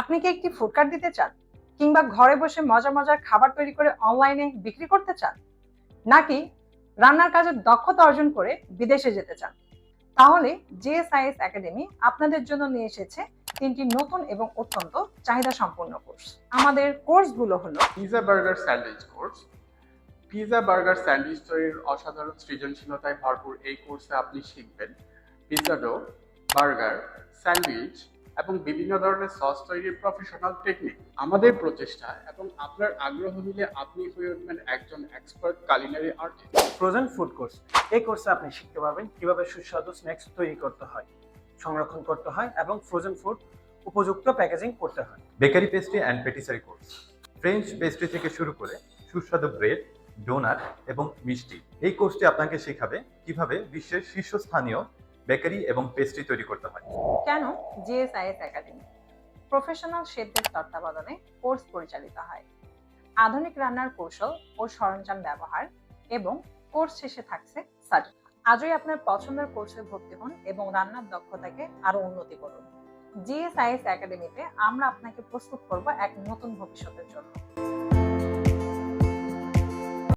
আপনি কি একটি ফুড দিতে চান? কিংবা ঘরে বসে মজা মজার খাবার তৈরি করে অনলাইনে বিক্রি করতে চান? নাকি রান্নার কাজে দক্ষতা অর্জন করে বিদেশে যেতে চান? তাহলে জেএসআইএস একাডেমি আপনাদের জন্য নিয়ে এসেছে তিনটি নতুন এবং অত্যন্ত চাহিদা সম্পন্ন কোর্স আমাদের কোর্সগুলো হলো pizza burger sandwich course pizza burger sandwich তৈরির অসাধারণ সৃজনশীলতায় ভরপুর এই কোর্সে আপনি শিখবেন। পিৎজা ডো বার্গার স্যান্ডউইচ এবং বিভিন্ন ধরনের সস তৈরির প্রফেশনাল টেকনিক আমাদের প্রচেষ্টা এবং আপনার আগ্রহ মিলে আপনি হয়ে উঠবেন একজন expert culinary artist frozen food course এই কোর্সে আপনি শিখতে পারবেন কীভাবে সুস্বাদু স্ন্যাক্স তৈরি করতে হয় সংরক্ষণ করতে হয় এবং ফ্রোজেন ফুড উপযুক্ত প্যাকেজিং করতে হয়। Bakery pastry and patisserie course French pastry থেকে শুরু করে সুস্বাদু ব্রেড ডোনাট এবং মিষ্টি এই কোর্সটি আপনাকে শেখাবে কীভাবে বিশ্বের শীর্ষস্থানীয় বেকারি এবং পেস্ট্রি তৈরি করতে হয়। কেন? জিএসআইএস একাডেমি। প্রফেশনাল শেফদের তত্ত্বাবধানে কোর্স পরিচালিত হয়। আধুনিক রান্নার কৌশল ও সরঞ্জাম ব্যবহার এবং কোর্স শেষে থাকছে সার্টিফিকেট আজই আপনার পছন্দের কোর্সে ভর্তি হন এবং রান্নার দক্ষতাকে আরও উন্নতি করুন। জিএসআইএস একাডেমিতে আমরা আপনাকে প্রস্তুত করব এক নতুন ভবিষ্যতের জন্য।